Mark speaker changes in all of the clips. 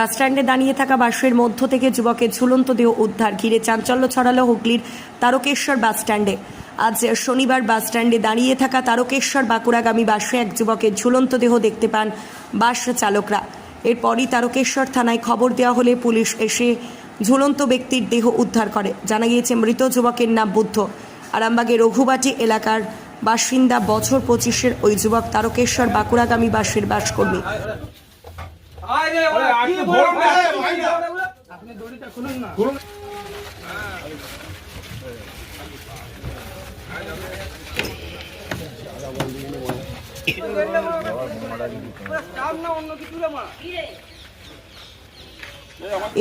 Speaker 1: বাসস্ট্যান্ডে দাঁড়িয়ে থাকা বাসের মধ্য থেকে যুবকের ঝুলন্ত দেহ উদ্ধার, ঘিরে চাঞ্চল্য ছড়ালো হুগলির তারকেশ্বর বাসস্ট্যান্ডে। আজ শনিবার বাসস্ট্যান্ডে দাঁড়িয়ে থাকা তারকেশ্বর বাঁকুড়াগামী বাসে এক যুবকের ঝুলন্ত দেহ দেখতে পান বাস চালকরা। এরপরই তারকেশ্বর থানায় খবর দেওয়া হলে পুলিশ এসে ঝুলন্ত ব্যক্তির দেহ উদ্ধার করে। জানা গিয়েছে, মৃত যুবকের নাম বুদ্ধ। আরামবাগের রঘুবাটি এলাকার বাসিন্দা বছর পঁচিশের ওই যুবক তারকেশ্বর বাঁকুড়াগামী বাসের বাসকর্মী।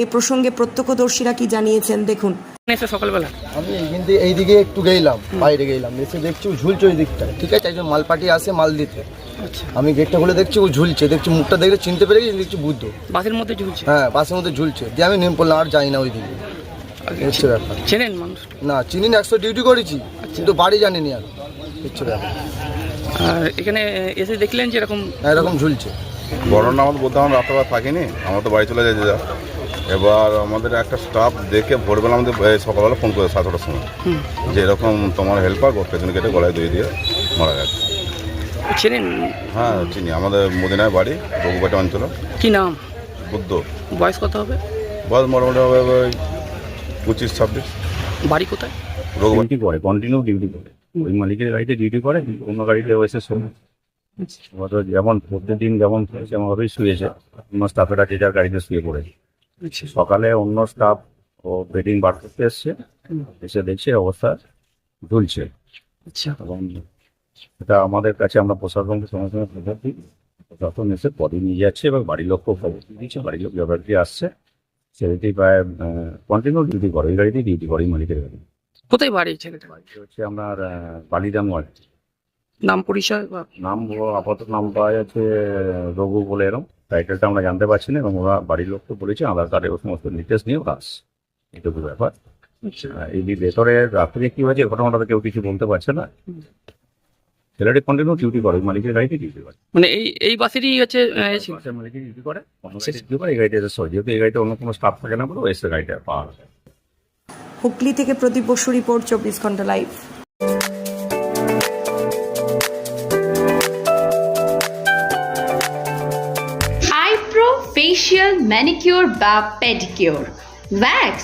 Speaker 1: এ প্রসঙ্গে প্রত্যক্ষদর্শীরা কি জানিয়েছেন দেখুন।
Speaker 2: সকালবেলা।
Speaker 3: আমি এইখান থেকে এইদিকে একটু গেলাম বাইরে গেলাম এসে দেখছি ঝুলছে ওই দিকটায়। ঠিক আছে একজন মাল পাটি আসে মাল দিতে। আমি গেটটা খুলে দেখছি ও ঝুলছে। দেখছি মুখটা দেখলে চিনতে পেরে গেছি দেখছি বুদ্ধ।
Speaker 2: বাসের মধ্যে ঝুলছে?
Speaker 3: হ্যাঁ বাসের মধ্যে ঝুলছে। দিয়ে আমি নেমে পড়লাম আর যাই না ওই দিকে হচ্ছে ব্যাপার।
Speaker 2: চেনেন মানুষ?
Speaker 3: না চিনি না একশো ডিউটি করেছি কিন্তু বাড়ি জানিনি আর। হচ্ছে ব্যাপার।
Speaker 2: আর এখানে এসে দেখলেন যে এরকম
Speaker 3: এরকম ঝুলছে।
Speaker 4: বড় না আমাদের বলতে আমরা রাত্রেবেলা থাকিনি আমরা তো বাড়ি চলে যাই যা এবার আমাদের একটা স্টাফ দেখে ভোরবেলা আমাদের সকালবেলা ফোন করে সাত আটটার সময় যে এরকম তোমার হেল্পার পেছনে কেটে গলায় দই দিয়ে মারা গেছে।
Speaker 2: চেনেন?
Speaker 4: হ্যাঁ চিনি। আমাদের মদিনায় বাড়ি রঘুবাটি অঞ্চল।
Speaker 2: কি নাম?
Speaker 4: বুদ্ধ।
Speaker 2: বয়স কত হবে?
Speaker 4: বয়স মোটামুটি হবে ওই পঁচিশ ছাব্বিশ।
Speaker 2: বাড়ি কোথায়?
Speaker 5: ডিউটি করে কন্টিনিউ ডিউটি করে। ওই মালিকের গাড়িতে ডিউটি করে অন্য গাড়িতে এসে শোনে যেমন প্রত্যেকদিন যেমন সেমনভাবেই শুয়েছে। অন্য স্টাফেরা যে যার গাড়িতে শুয়ে পড়েছে।
Speaker 2: আচ্ছা।
Speaker 5: সকালে অন্য স্টাফ ও বেডিং বার করতে এসছে। এসে দেখছে অবস্থা ঝুলছে।
Speaker 2: আচ্ছা।
Speaker 5: এটা আমাদের কাছে আমরা প্রশাসনকে সঙ্গে সঙ্গে খবর দিই প্রশাসন এসে পদে নিয়ে যাচ্ছে এবং বাড়ির লোককেও খবর দিয়ে দিচ্ছে বাড়ির লোক ব্যাপার দিয়ে আসছে। ছেলেটি প্রায় কন্টিনিউ ডিউটি করে ওই গাড়িতেই ডিউটি করে মালিকের গাড়ি
Speaker 2: কোথায় বাড়ি ছেলেটা?
Speaker 5: হচ্ছে আপনার আহ, বালিরাম ওয়ার্ড।
Speaker 2: নাম পরিচয়
Speaker 5: নাম আপাতত নাম পাওয়া যাচ্ছে রঘু বলে এরকম টাইটেলটা আমরা জানতে পারছি না এবং ওরা বাড়ির লোককে বলেছে আধার কার্ডে সমস্ত ডিটেলস নিয়ে আসছে। এইটুকু ব্যাপার। আহ, এই ভেতরে রাত্রে কি হয়েছে ঘটনাটা কেউ কিছু বলতে পারছে না। ছেলেটি কন্টিনিউ ডিউটি করে মালিকের গাড়িতে ডিউটি করে।
Speaker 2: মানে এই এই বাসেরই হচ্ছে
Speaker 5: বাসের মালিকের ডিউটি করে গাড়িতে ডিউটি করে এই গাড়িতে এসে শোয়। যেহেতু এই গাড়িতে অন্য কোনো স্টাফ থাকে না বলে এসে গাড়িটা পাওয়া যায়।
Speaker 1: হুগলি থেকে প্রদীপ বসু রিপোর্ট চব্বিশ ঘণ্টা লাইভ
Speaker 6: আইব্রো ফেশিয়াল ম্যানিকিউর বা pedicure wax